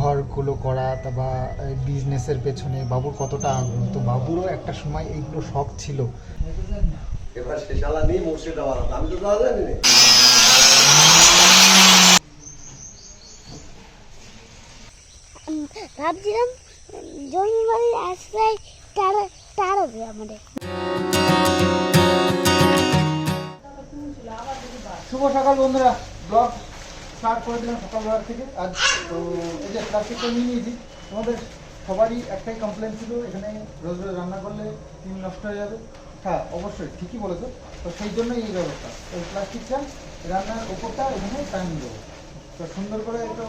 ঘরগুলো করা বা বিজনেসের পেছনে বাবুর কতটা আগ্রহ? তো বাবুরও একটা সময় এইগুলো শখ ছিল। এবার সে শালা নেই মুর্শিদাবাদ। আমি তো তাহলে জানি না ভাবছিলাম জমি বাড়ির আশ্রয় তার তাড়াবে আমাদের। শুভ সকাল বন্ধুরা ব্লগ স্টার্ট করে দিলাম সকালবেলা থেকে। আজ তো এই যে প্লাস্টিকটা নিয়ে নিয়েছি তোমাদের সবারই একটাই কমপ্লেন ছিল এখানে রোজ রোজ রান্না করলে ডিম নষ্ট হয়ে যাবে। হ্যাঁ অবশ্যই ঠিকই বলেছ। তো সেই জন্যই এই ব্যবস্থা। তো এই প্লাস্টিকটা রান্নার ওপরটা এখানে টাইম দেবো। তো সুন্দর করে একটু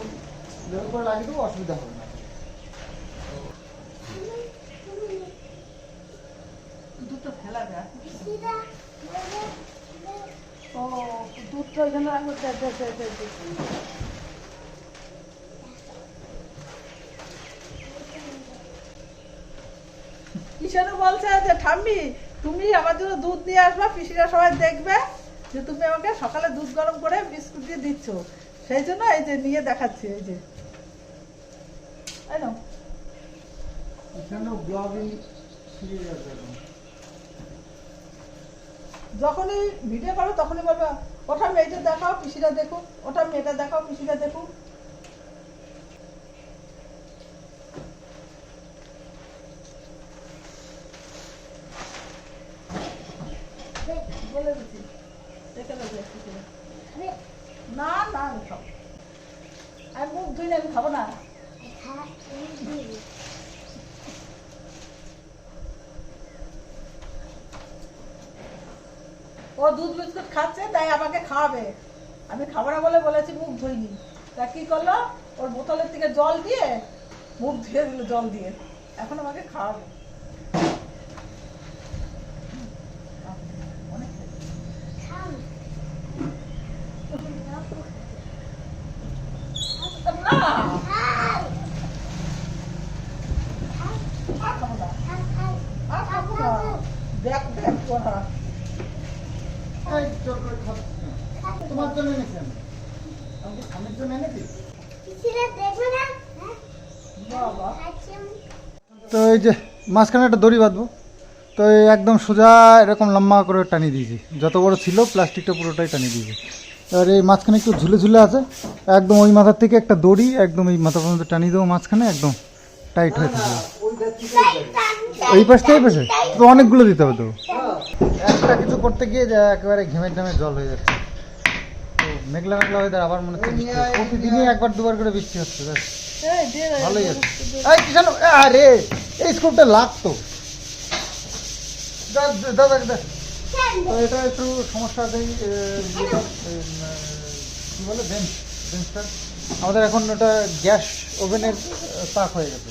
লেবেল করে লাগিয়ে দেবো অসুবিধা হবে না। ফেলাবে আর কি? ও দুধটা ওইখানে রাখো দে, দে, দে, দে, দে। কিষানু বলছে যে ঠাম্মি তুমি আমার জন্য দুধ নিয়ে আসবা পিসিরা সবাই দেখবে যে তুমি আমাকে সকালে দুধ গরম করে বিস্কুট দিয়ে দিচ্ছ সেই জন্য এই যে নিয়ে দেখাচ্ছি এই যে ব্লগিং সিরিজ আছে। যখনই ভিডিও করো, তখনই বলবে ওটা মেয়েটা দেখাও, পিসিরা দেখুক ওটা মেয়েটা দেখাও, পিসিরা দেখুক বলে দিচ্ছি দেখে নেবে পিসিরা। না না আমি খাব আমি মুখ ধুই আমি খাব না ও দুধ বিস্কুট খাচ্ছে তাই আমাকে খাওয়াবে আমি খাব না বলে বলেছি মুখ ধুইনি তা কি করল ওর বোতলের থেকে জল দিয়ে মুখ ধুয়ে দিল জল দিয়ে। এখন আমাকে খাওয়াবে অনেক খেয়েছে। না আর খাব না আর খাব না দেখ দেখ তোরা এই জোর করে খাচ্ছিস না। তোমার জন্য এনেছি আমি আমি কি স্বামীর জন্য এনেছি পিসিরা দেখবে না হ্যাঁ বাবা খাচ্ছি আমি তো এই যে মাঝখানে একটা দড়ি বাঁধবো। তো একদম সোজা এরকম লম্বা করে টানিয়ে দিয়েছি। যত বড় ছিল প্লাস্টিকটা পুরোটাই টানিয়ে দিয়েছি। এবার এই মাঝখানে একটু ঝুলে ঝুলে আছে। একদম ওই মাথার থেকে একটা দড়ি একদম এই মাথা পর্যন্ত টানিয়ে দেবো মাঝখানে একদম টাইট হয়ে থাকবে। এই পাশটা এই পাশে? তো অনেকগুলো দিতে হবে তো? একটা কিছু করতে গিয়ে যা একেবারে ঘেমের ঘেমে জল হয়ে যাচ্ছে। তো মেঘলা মেঘলা ওয়েদার আবার মনে হচ্ছে প্রতিদিনই একবার দুবার করে বৃষ্টি হচ্ছে। ভালোই আছে। আরে! এই স্কুপটা লাগতো। এটা একটু সমস্যা এ, কি বলে বেঞ্চ বেঞ্চটা আমাদের এখন ওটা গ্যাস ওভেনের তাক হয়ে গেছে।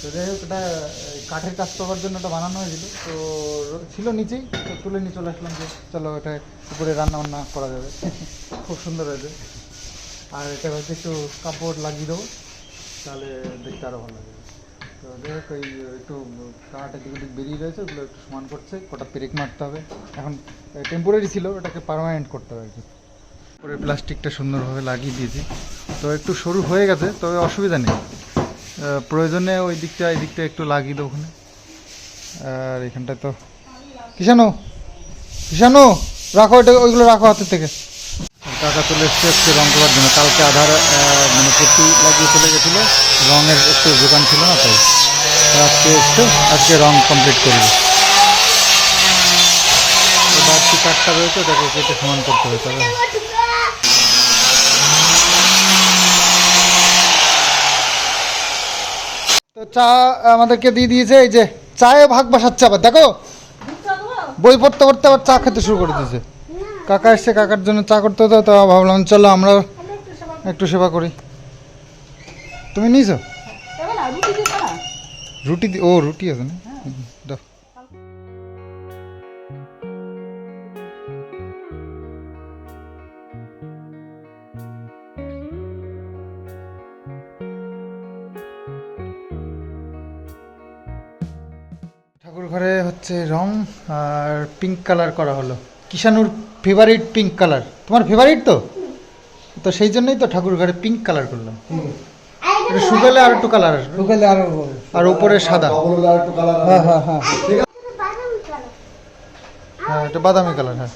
তো যাই হোক ওটা এ, কাঠের কাজ করবার জন্য ওটা বানানো হয়েছিল। তো ছিল নিচেই তো তুলে নিয়ে চলে আসলাম যে চলো এটা উপরে রান্না বান্না করা যাবে। খুব সুন্দর হয়েছে। আর এটা হচ্ছে একটু কাপড় লাগিয়ে দেবো তাহলে দেখতে আরও ভালো লাগবে। তো হোক ওই একটু কাঠ এদিক ওদিক বেরিয়ে রয়েছে, ওগুলো একটু সমান করছে, কটা পেরেক মারতে হবে। এখন টেম্পোরারি ছিল, ওটাকে পার্মানেন্ট করতে হবে আর কি। পরে প্লাস্টিকটা সুন্দরভাবে লাগিয়ে দিয়েছি। তো একটু সরু হয়ে গেছে, তবে অসুবিধা নেই। প্রয়োজনে ওই দিকটা, এই দিকটা একটু লাগিয়ে দেবো ওখানে। আর এখানটায় তো কিষানু! কিষানু! রাখো ওইটা ওইগুলো রাখো হাতের থেকে। টাকা চলে এসছে আজকে রং করার জন্য। কালকে আধার মানে পট্টি লাগিয়ে চলে গেছিল। রঙের একটু দোকান ছিল না, তাই আজকে এসছে, আজকে রং কমপ্লিট করবে বাড়তি কাঠটা রয়েছে, ওটাকে কেটে সমান করতে হবে তবে তো চা আমাদেরকে দিয়ে দিয়েছে, এই যে চায়ে ভাগ বসাচ্ছে আবার, দেখো। বই পড়তে পড়তে আবার চা খেতে শুরু করে দিয়েছে। কাকা এসছে, কাকার জন্য চা করতে হতো, তো ভাবলাম, চলো আমরা একটু একটু সেবা করি। তুমি নিয়েছো? রুটি ও রুটি আছে না? দাও। ঠাকুর ঘরে হচ্ছে রং আর পিঙ্ক কালার করা হলো। কিষানুর ফেভারিট পিঙ্ক কালার তোমার ফেভারিট তো? তো সেই জন্যই তো ঠাকুর ঘরে পিঙ্ক কালার করলাম। শুকালে আর একটু কালার আসবে। শুকালে আরও আর উপরে সাদা। হ্যাঁ হ্যাঁ হ্যাঁ কালার হ্যাঁ এটা বাদামি কালার হ্যাঁ।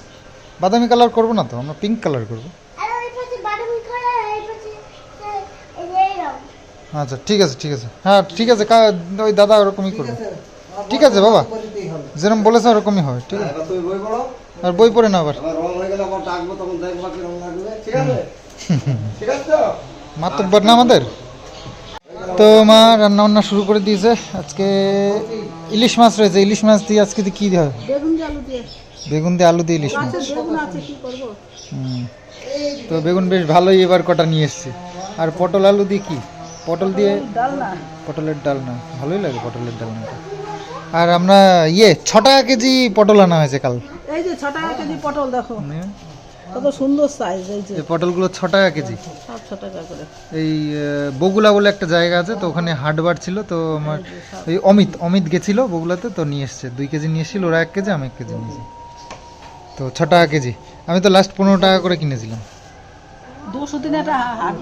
বাদামি কালার করব না তো আমরা পিঙ্ক কালার করব। আর ওই পাশে বাদামি কালার এই পাশে এই যে এইরকম আচ্ছা ঠিক আছে ঠিক আছে। হ্যাঁ ঠিক আছে ওই দাদা ওরকমই করবে। ঠিক আছে বাবা। যেরকম বলেছে ওরকমই হবে ঠিক আছে। পড়ো। আর বই পড়ে না আবার। আবার রং হয়ে গেলে আবার ডাকবো তখন দেখবা কি রং লাগবে। ঠিক আছে? ঠিক আছে তো? মাতব্বর না আমাদের? তো মা রান্না বান্না শুরু করে দিয়েছে। আজকে ইলিশ মাছ রয়েছে। ইলিশ মাছ দিয়ে আজকে দিয়ে কী হবে? বেগুন দিয়ে আলু দিয়ে। বেগুন দিয়ে আলু দিয়ে ইলিশ মাছ। তো বেগুন বেশ ভালোই এবার কটা নিয়ে এসেছি। আর পটল আলু দিয়ে কি? পটল দিয়ে পটলের ডাল না। ভালোই লাগে পটলের ডাল না আর আমরা ইয়ে ছ টাকা কেজি পটল আনা হয়েছে কাল। এই যে ছ টাকা কেজি পটল দেখো। কত সুন্দর সাইজ এই যে। পটলগুলো ছ টাকা কেজি। সব ছ টাকা করে। এই বগুলা বলে একটা জায়গা আছে তো ওখানে হাটবার ছিল তো আমার এই অমিত অমিত গেছিল বগুলাতে তো নিয়ে এসেছে। দুই কেজি নিয়ে এসেছিল ওরা এক কেজি আমি এক কেজি নিয়েছি তো ছ টাকা কেজি। আমি তো লাস্ট পনেরো টাকা করে কিনেছিলাম। দুশো দিন একটা হাট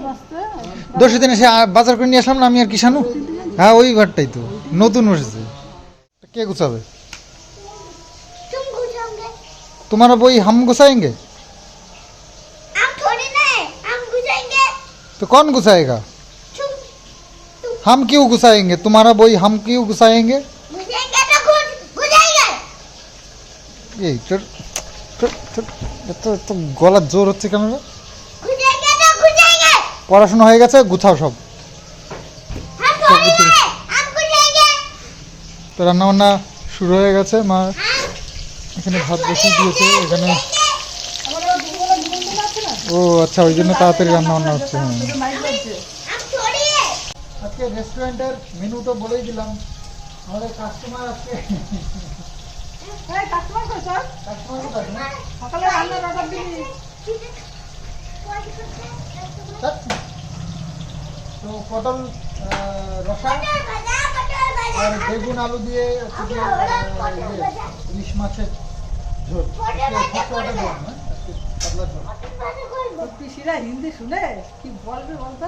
দুশো দিনে সে বাজার করে নিয়ে আসলাম না আমি আর কিষানু হ্যাঁ ওই ভাটটাই তো। নতুন বসেছে কে গুছাবে? তোমার বই হাম গুছায়েঙ্গে? तो कौन गुसाएगा तुम हम क्यों गुसाएंगे तुम्हारा बोई हम क्यों गुसाएंगे गुजाएंगे तो गुज गुजाएंगे এই তোর তোর তোর এত এত গলার জোর হচ্ছে কেন রে गुजाएंगे तो गुजाएंगे পড়াশোনা হয়ে গেছে গুছাও সব हम थोड़ी ना है हम गुजाएंगे তো রান্না বান্না শুরু হয়ে গেছে মা हम এখানে ভাত বসিয়ে দিয়েছে এখানে ও আচ্ছা ওই জন্য তাড়াতাড়ি রান্না বান্না হচ্ছে হ্যাঁ। আজকে রেস্টুরেন্টের মেনু তো বলেই দিলাম। আমাদের কাস্টমার আজকে তো পটল রসা আর বেগুন আলু দিয়ে ইয়ে, ইলিশ মাছের ঝোল। পাতলা ঝোল পিসিরা হিন্দি শুনে? কি বলবে বলতো?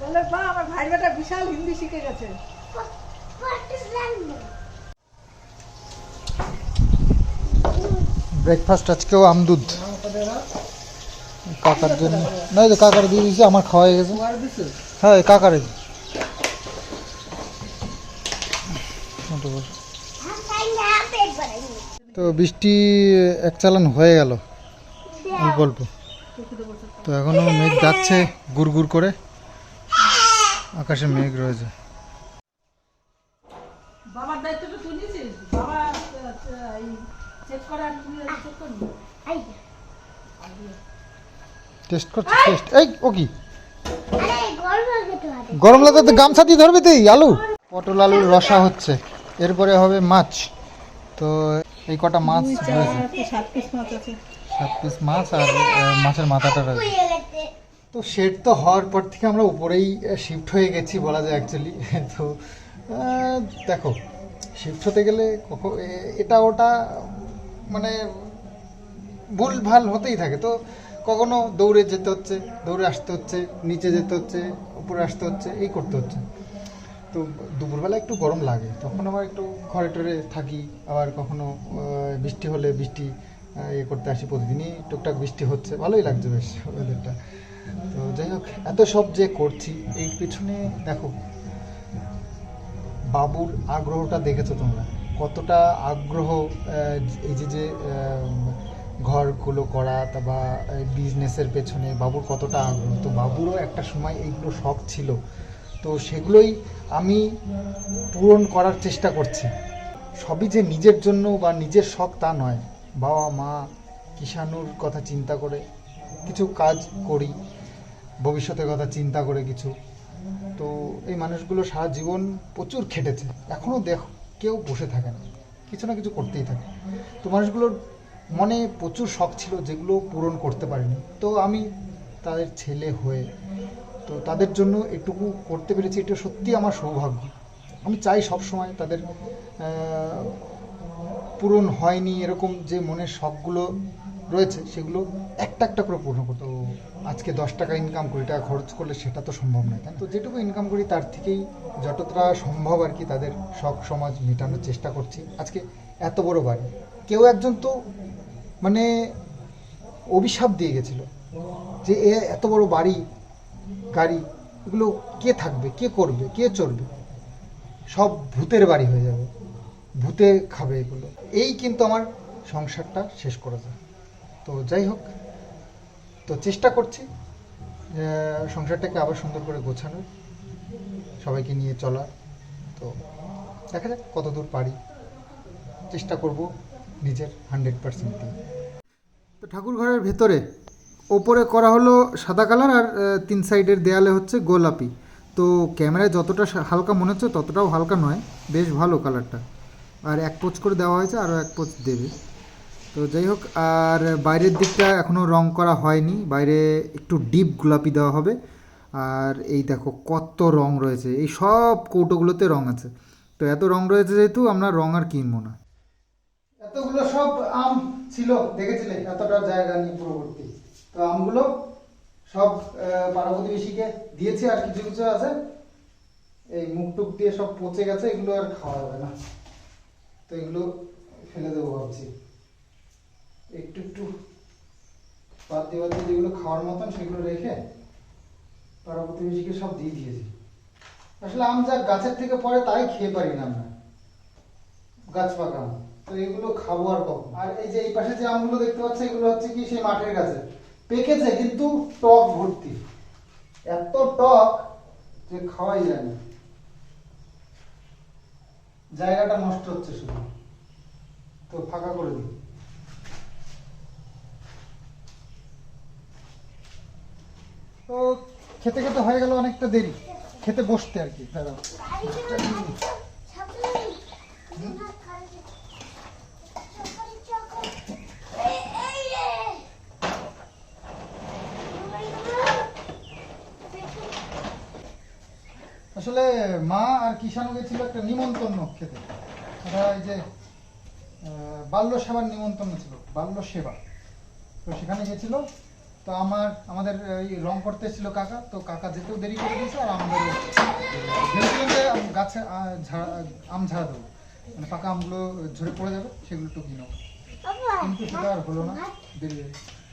বলে আমার ভাই বেটা বিশাল হিন্দি শিখে গেছে। ব্রেকফাস্ট আজকেও আমদুধ কাকার জন্য। না কাকার দিয়ে দিয়েছি আমার খাওয়া গেছে। হ্যাঁ কাকার তো বৃষ্টি এক চালান হয়ে গেল। অল্প অল্প। তো এখনও মেঘ যাচ্ছে গুড় গুড় করে। আকাশে মেঘ রয়েছে। টেস্ট করছিস টেস্ট এই ও কি? গরম লাগলে তো গামছা দিয়ে ধরবে তুই আলু? পটল আলুর রসা হচ্ছে। এরপরে হবে মাছ। তো এই কটা মাছ হয়েছে সাত পিস মাছ আর মাছের মাথাটা রয়েছে। তো শেড তো হওয়ার পর থেকে আমরা উপরেই শিফট হয়ে গেছি বলা যায় অ্যাকচুয়ালি তো দেখো শিফট হতে গেলে কখন এটা ওটা মানে ভুল ভালো হতেই থাকে। তো কখনো দৌড়ে যেতে হচ্ছে, দৌড়ে আসতে হচ্ছে, নিচে যেতে হচ্ছে, উপরে আসতে হচ্ছে, এই করতে হচ্ছে। তো দুপুরবেলা একটু গরম লাগে, তখন আবার একটু ঘরে টরে থাকি, আবার কখনো বৃষ্টি হলে বৃষ্টি ইয়ে করতে আসি প্রতিদিনই। টুকটাক বৃষ্টি হচ্ছে, ভালোই লাগছে বেশ ওয়েদারটা তো যাই হোক, এত সব যে করছি, এই পিছনে দেখো, বাবুর আগ্রহটা দেখেছ তোমরা? কতটা আগ্রহ এই যে যে ঘরগুলো করা বা বিজনেসের পেছনে বাবুর কতটা আগ্রহ? তো বাবুরও একটা সময় এইগুলো শখ ছিল। তো সেগুলোই আমি পূরণ করার চেষ্টা করছি। সবই যে নিজের জন্য বা নিজের শখ তা নয়। বাবা, মা, কিষাণুর কথা চিন্তা করে কিছু কাজ করি, ভবিষ্যতের কথা চিন্তা করে কিছু। তো এই মানুষগুলো সারা জীবন প্রচুর খেটেছে। এখনও দেখ, কেউ বসে থাকে না। কিছু না কিছু করতেই থাকে। তো মানুষগুলোর মনে প্রচুর শখ ছিল যেগুলো পূরণ করতে পারেনি। তো আমি তাদের ছেলে হয়ে, তো তাদের জন্য এটুকু করতে পেরেছি। এটা সত্যি আমার সৌভাগ্য। আমি চাই সব সময় তাদের পূরণ হয়নি, এরকম যে মনের শখগুলো রয়েছে, সেগুলো একটা একটা করে পূর্ণ করতে আজকে দশ টাকা ইনকাম কুড়ি টাকা খরচ করলে সেটা তো সম্ভব নয়। তাই? তো যেটুকু ইনকাম করি, তার থেকেই যতটা সম্ভব আর কি তাদের শখ, সমাজ মেটানোর চেষ্টা করছি। আজকে এত বড় বাড়ি। কেউ একজন তো মানে অভিশাপ দিয়ে গেছিল যে, এ এত বড় বাড়ি, গাড়ি, এগুলো কে থাকবে, কে করবে, কে চলবে সব ভূতের বাড়ি হয়ে যাবে। ভূতে খাবে এগুলো। এই কিন্তু আমার সংসারটা শেষ করে যায়। তো যাই হোক, তো চেষ্টা করছি সংসারটাকে আবার সুন্দর করে গোছানোর, সবাইকে নিয়ে চলার। তো দেখা যাক কত দূর পারি। চেষ্টা করব নিজের হান্ড্রেড পার্সেন্ট দিয়ে তো ঠাকুর ঘরের ভেতরে, ওপরে করা হলো সাদা কালার আর তিন সাইডের দেয়ালে হচ্ছে গোলাপি। তো ক্যামেরায় যতটা হালকা মনে হচ্ছে ততটাও হালকা নয়, বেশ ভালো কালারটা। আর এক পোচ করে দেওয়া হয়েছে, আরও এক পোচ দেবে। তো যাই হোক, আর বাইরের দিকটা এখনও রং করা হয়নি। বাইরে একটু ডিপ গোলাপি দেওয়া হবে। আর এই দেখো, কত রং রয়েছে। এই সব কৌটোগুলোতে রং আছে। তো এত রং রয়েছে যেহেতু, আমরা রং আর কিনবো না। এতগুলো সব আম ছিল, দেখেছিলে? এতটা জায়গা নিয়ে পূর্ববর্তী তো আমগুলো সব পাড়া প্রতিবেশীকে দিয়েছি, আর কিছু কিছু আছে। এই মুখ টুক দিয়ে সব পচে গেছে, এগুলো আর খাওয়া যাবে না। তো এগুলো ফেলে দেবো ভাবছি। একটু একটু বাদ দিয়ে বাদ দিয়ে যেগুলো খাওয়ার মতন সেগুলো রেখে পাড়া প্রতিবেশীকে সব দিয়ে দিয়েছি। আসলে আম যা গাছের থেকে পরে তাই খেয়ে পারি না আমরা। গাছ পাকা। তো এগুলো খাব আর কখন? আর এই যে এই পাশে যে আমগুলো দেখতে পাচ্ছ, এগুলো হচ্ছে কি সেই মাঠের গাছে। পেকেছে কিন্তু টক ভর্তি। এত টক যে খাওয়াই যায় না। জায়গাটা নষ্ট হচ্ছে শুধু। তো ফাঁকা করে দিই তো খেতে খেতে হয়ে গেল অনেকটা দেরি। খেতে বসতে আর কি, দাঁড়াও। আসলে মা আর কিষানু গেছিল একটা নিমন্ত্রণ খেতে। ওরা এই যে বাল্য সেবার নিমন্ত্রণ ছিল বাল্য সেবা। তো সেখানে গেছিল। তো আমার আমাদের এই রং করতে ছিল কাকা। তো কাকা যেতেও দেরি করে দিয়েছে আর আমাদের ভেবেছিলাম গাছে আম ঝাড়া দেবো। মানে পাকা আমগুলো ঝরে পড়ে যাবে সেগুলো টুকি নেব। কিন্তু সেটা আর হলো না দেরি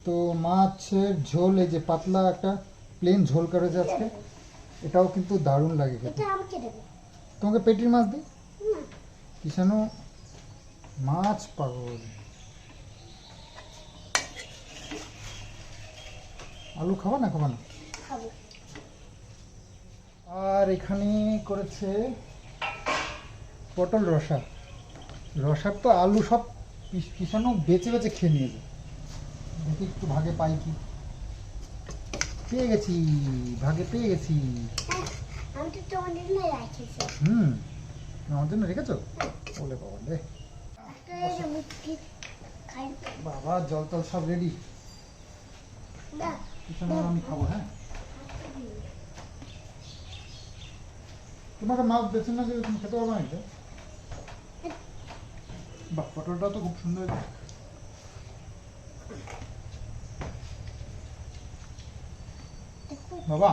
তো মাছের ঝোল এই যে পাতলা একটা প্লেন ঝোল করেছে আজকে। এটাও কিন্তু দারুণ লাগে খেতে। এটা আমাকে দেবে। তোমাকে পেটির মাছ দিই? না। কিষানু মাছ পাগল। আলু খাবা না খাবা না? আর এখানে করেছে পটল রসা। রসার তো আলু সব কিষানু বেছে বেছে খেয়ে নিয়েছে। দেখি একটু ভাগে পাই কি। পেয়ে গেছি ভাগে পেয়ে গেছি। আমি তো তোমার জন্য রাখেছি। হুম আমার জন্য রেখেছো? বলে বাবা রে বাবা জল টল সব রেডি না আমি খাব হ্যাঁ? তোমাকে মাছ বেছে না যে তুমি খেতে পারবে না এটা বাহ পটলটা তো খুব সুন্দর হয়েছে। দেখো বাবা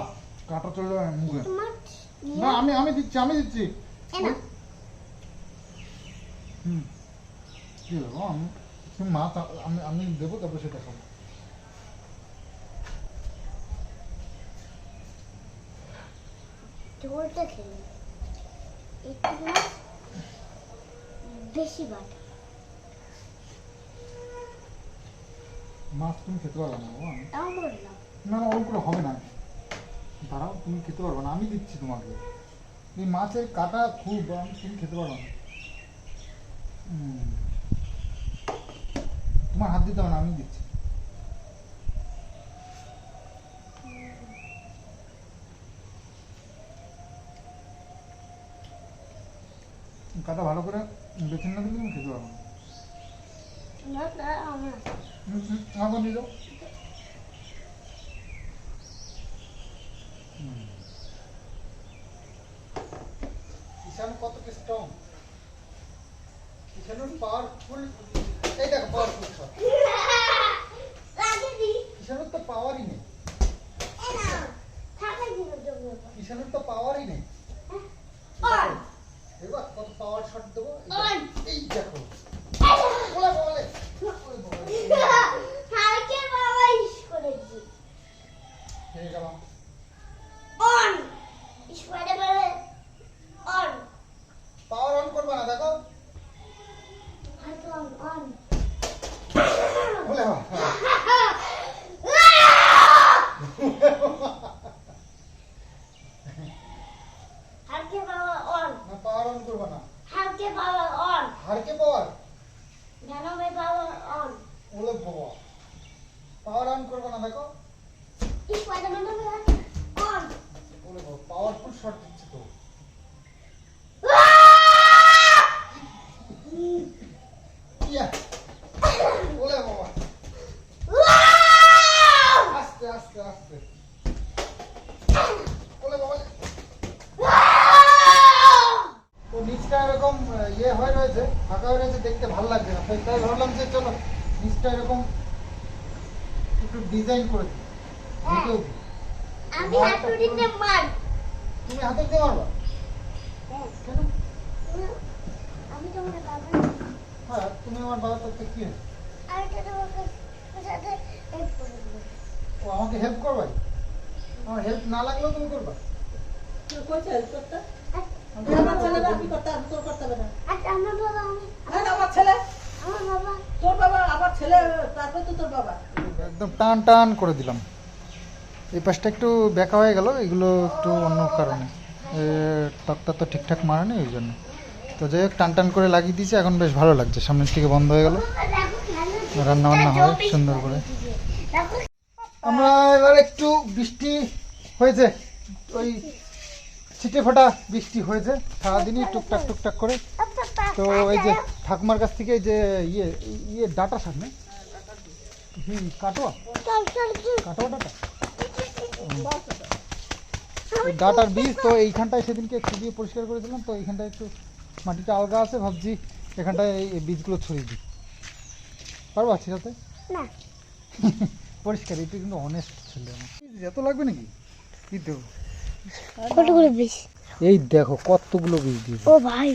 কাটা চলে যাবে মুখে। না আমি আমি দিচ্ছি আমি দিচ্ছি। হুম। কি দেবো আমি তুমি আমি আমি দেবো তারপর সেটা খাব ঝোলটা খেলে একটু মাছ বেশি বাটা। মাছ তুমি খেতে পারবে না বাবা। না না ওরকম হবে না। দাঁড়াও তুমি খেতে পারবে না আমি দিচ্ছি তোমাকে। এই মাছের কাটা খুব তুমি খেতে পারবে না। তোমার হাত দিতে হবে না আমি দিচ্ছি। কাটা ভালো করে বেছে না দিলে তুমি খেতে পারবে না। আমার দিয়ে দাও। কিষান কত স্ট্রং কিষানুর পাওয়ারফুল এই দেখো পাওয়ারফুল শট কিষানের তো পাওয়ারই নেই। কিষানের তো পাওয়ারই নেই। এবার কত পাওয়ার শট দেবো? এই দেখো, এই দেখো। ওলে বলে হালকে বাবা ইস করেছি হেরে গেলাম অন ইস করে বলে অন পাওয়ার অন করবে না দেখো হালকে অন অন বলে হ্যাঁ, হ্যাঁ। হালকে বাবা অন না পাওয়ার অন করবে না হালকে বাবা অন হারকে পাওয়ার জানাবে বাবা অন ওলে বাবা পাওয়ার অন করবে না দেখো ইস করে মানে অন ওলে বাবা পাওয়ারফুল শট দিচ্ছে তো ইয়া ওলে বাবা আস্তে আস্তে আস্তে ওলে বাবা তো নিচটা এরকম আহ, ইয়ে হয়ে রয়েছে ফাঁকা হয়ে রয়েছে দেখতে ভালো লাগছে না তাই তাই ভাবলাম যে চলো নিচটা এরকম একটু ডিজাইন করে দিই ঢেকেও দিই। আমি হাতুড়িতে মার। তুমি হাতে দিতে পারবা কেন? আমি তোমার বাবা। হ্যাঁ তুমি আমার বাবা তো কি হয়েছে? আমি তো তোমাকে সাথে হেল্প করে ও আমাকে হেল্প করবে? আমার হেল্প না লাগলেও তুমি করবা। তুই কইছে help করতে? আমি আমার ছেলেরা কি করতে? আমি তোর করতে হবে না। আচ্ছা আমার বাবা আমি হ্যাঁ, আমার ছেলে। একদম টান টান করে দিলাম। এই পাশটা একটু বেঁকা হয়ে গেল, এগুলো একটু অন্য কারণে। টকটা তো ঠিকঠাক মারেনি, ওই জন্য। তো যাই হোক, টান টান করে লাগিয়ে দিয়েছি, এখন বেশ ভালো লাগছে। সামনের থেকে বন্ধ হয়ে গেল। রান্না বান্না হয়, সুন্দর করে। আমরা এবার একটু বৃষ্টি হয়েছে। ওই ছিটে ফোটা বৃষ্টি হয়েছে সারাদিনই টুকটাক টুকটাক করে। তো এই যে ঠাকুমার কাছ থেকে এই যে ইয়ে ইয়ে ডাটা শাক না হুম কাটোয়া কাটোয়া ডাটা ডাটার বীজ তো এইখানটায় সেদিনকে খুঁড়িয়ে পরিষ্কার করেছিলাম তো এইখানটায় একটু মাটিটা আলগা আছে ভাবছি এখানটায় এই এই বীজগুলো ছড়িয়ে দিই। পারবা ছিটাতে না। পরিষ্কার এটা কিন্তু অনেস্ট ছেলে আমার। এত লাগবে নাকি? কি দেবো কতগুলো বিষ? এই দেখো কতগুলো বীজ দিয়েছে। ও ভাই।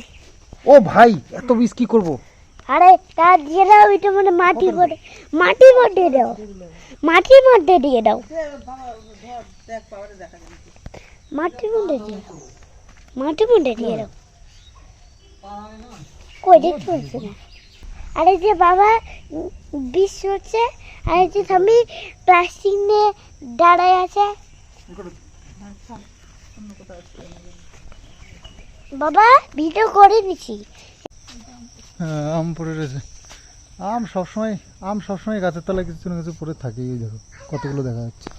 ও ভাই এত বীজ কি করব? আরে তা দিয়ে দাও এটা মানে মাটি করে মাটির মধ্যে দাও। মাটির মধ্যে দিয়ে দাও। মাটির মধ্যে দিয়ে দাও। মাটির মধ্যে দিয়ে দাও। কই দেখতে পাচ্ছি না। আরে যে বাবা বিষ হচ্ছে আর যে আমি প্লাস্টিক নিয়ে দাঁড়ায় আছে। বাবা ভিডিও করে দিছি হ্যাঁ আম পড়ে রয়েছে। আম সবসময় আম সবসময় গাছের তলায় কিছু না কিছু পড়ে থাকে, এই দেখো, কতগুলো দেখা যাচ্ছে।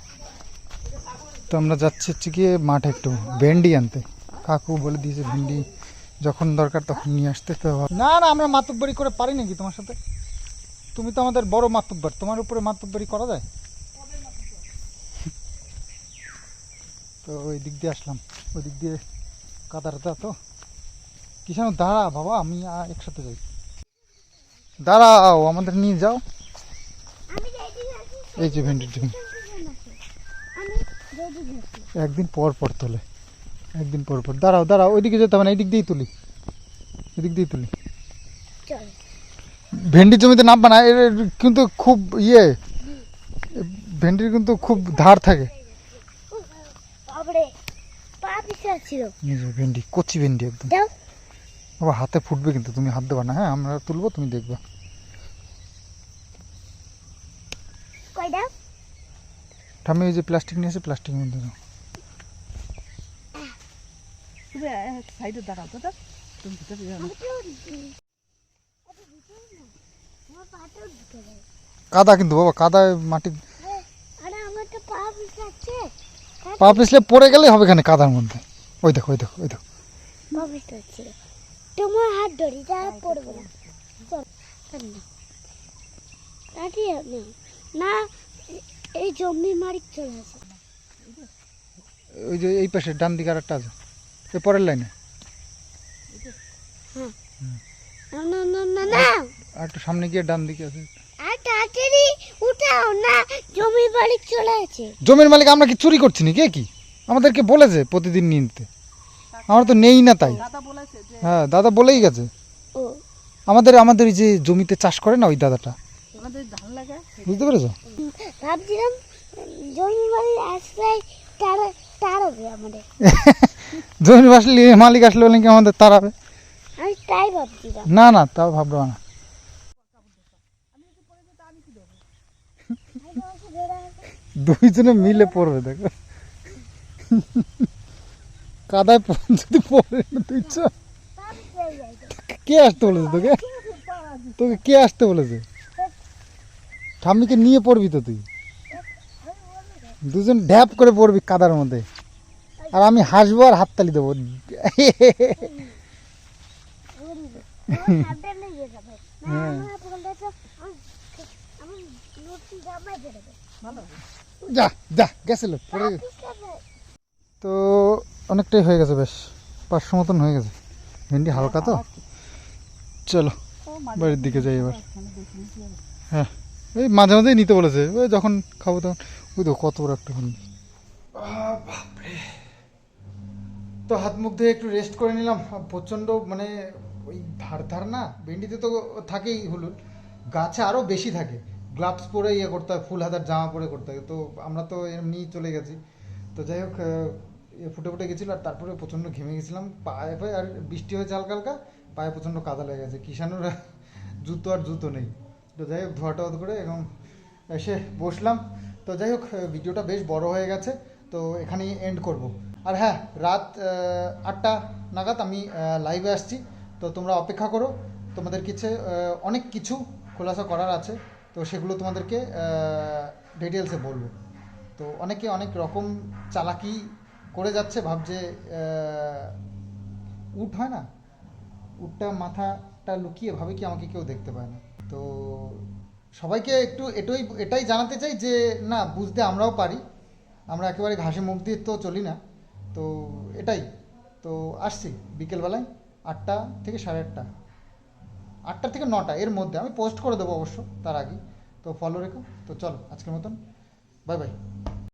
তো আমরা যাচ্ছি হচ্ছে গিয়ে মাঠে একটু, ভেন্ডি আনতে। কাকু বলে দিয়েছে ভেন্ডি যখন দরকার তখন নিয়ে আসতে, তো না না, আমরা মাতব্বরি করে পারি নাকি তোমার সাথে? তুমি তো আমাদের বড় মাতব্বর, তোমার উপরে মাতব্বরি করা যায়? তো ওই দিক দিয়ে আসলাম। ওই দিক দিয়ে কাদারটা তো। কিষান দাঁড়া বাবা আমি একসাথে যাই। দাঁড়াও আমাদের নিয়ে যাও। এই যে ভেন্ডির আছি একদিন পর পর তোলে। একদিন পর পর। দাঁড়াও দাঁড়াও ওইদিকে যেতে হবে না এই দিক দিয়েই তুলি। এদিক দিয়েই তুলি। ভেন্ডির জমিতে নামবে না এর কিন্তু খুব ইয়ে। ভেন্ডির কিন্তু খুব ধার থাকে বাবরে পা পিছা ছিল এই যে ভেন্ডি কচি ভেন্ডি একদম। বাবা হাতে ফুটবে কিন্তু তুমি হাত দেবা না হ্যাঁ? আমরা তুলবো তুমি দেখবা। কই দাও? ঠামি ওই যে প্লাস্টিক নিয়ে এসে প্লাস্টিকের মধ্যে দাও। সাইডে দাঁড়াও তো তুমি ভিতরে কাদা কিন্তু বাবা কাদা মাটি আরে আমার তো পা পিছাচ্ছে পা পিছলে পড়ে গেলেই হবে এখানে কাদার মধ্যে। ওই দেখো ওই দেখো ওই দেখো। তোমার হাত ধরি পড়ব না। এই জমি মারি চলে আসে। ওই যে এই পাশে ডান দিকে আর একটা আছে পরের লাইনে। না না না না। আর একটু সামনে গিয়ে ডান দিকে আছে। না চলে আছে জমির মালিক আমরা কি চুরি করছি না কে কি? আমাদেরকে বলেছে প্রতিদিন নিতে। আমরা তো নেই না তাই। দাদা হ্যাঁ দাদা বলেই গেছে। ও। আমাদের আমাদের এই যে জমিতে চাষ করে না ওই দাদাটা? আমাদের ধান লাগে। বুঝতে পেরেছ? ভাবছিলাম জমি বাড়ি আসলে তাড়াবে আমাদের। জমির আসলে মালিক আসলে বলে কি আমাদের তাড়াবে আমি তাই ভাবছিলাম। না না তাও ভাবলো না। দুইজনে মিলে পড়বে দেখো। কাদায় যদি পড়ে না তুই কে আসতে বলেছে তোকে? তোকে কে আসতে বলেছে? ঠাম্মিকে নিয়ে পড়বি তো তুই। দুজন ঢ্যাপ করে পড়বি কাদার মধ্যে। আর আমি হাসবো আর হাততালি দেবো। না হ্যাঁ। যা যা, গেছিল, পড়ে তো অনেকটাই হয়ে গেছে বেশ, পাঁচশো মতন হয়ে গেছে। ভেন্ডি হালকা তো। চলো, বাড়ির দিকে যাই এবার। হ্যাঁ এই মাঝে মাঝেই নিতে বলেছে, ওই যখন খাব তখন। ওই তো কত বড় একটা ভেন্ডি। তো হাত মুখ ধুয়ে একটু রেস্ট করে নিলাম। প্রচণ্ড মানে ওই ধার ধার না, ভেন্ডিতে তো থাকেই হলুদ গাছে আরও বেশি থাকে। গ্লাভস পরে ইয়ে করতে হয়, ফুল হাতার জামা পরে করতে হয়। তো আমরা তো এমনি চলে গেছি। তো যাই হোক ফুটে ফুটে গেছিল আর তারপরে প্রচণ্ড ঘেমে গেছিলাম। পায়ে পায়ে আর বৃষ্টি হয়েছে হালকা হালকা পায়ে প্রচণ্ড কাদা লেগে গেছে। কিষানোর জুতো আর জুতো নেই। তো যাই হোক ধোয়া টোয়া করে এবং এসে বসলাম। তো যাই হোক ভিডিওটা বেশ বড় হয়ে গেছে। তো এখানেই এন্ড করব। আর হ্যাঁ রাত আটটা নাগাদ আমি লাইভে আসছি। তো তোমরা অপেক্ষা করো। তোমাদের কিছু অনেক কিছু খোলাসা করার আছে। তো সেগুলো তোমাদেরকে ডিটেলসে বলব। তো অনেকে অনেক রকম চালাকি করে যাচ্ছে, ভাবছে উট হয় না? উটটা মাথাটা লুকিয়ে ভাবে কি আমাকে কেউ দেখতে পায় না। তো সবাইকে একটু এটাই এটাই জানাতে চাই যে, না, বুঝতে আমরাও পারি। আমরা একেবারে ঘাসে মুখ দিয়ে তো চলি না। তো এটাই। তো আসছি বিকেলবেলায় আটটা থেকে সাড়ে আটটা। আটটা থেকে নটা, এর মধ্যে। আমি পোস্ট করে দেবো অবশ্য, তার আগে তো ফলো রেখো। তো চলো, আজকের মতন। Bye bye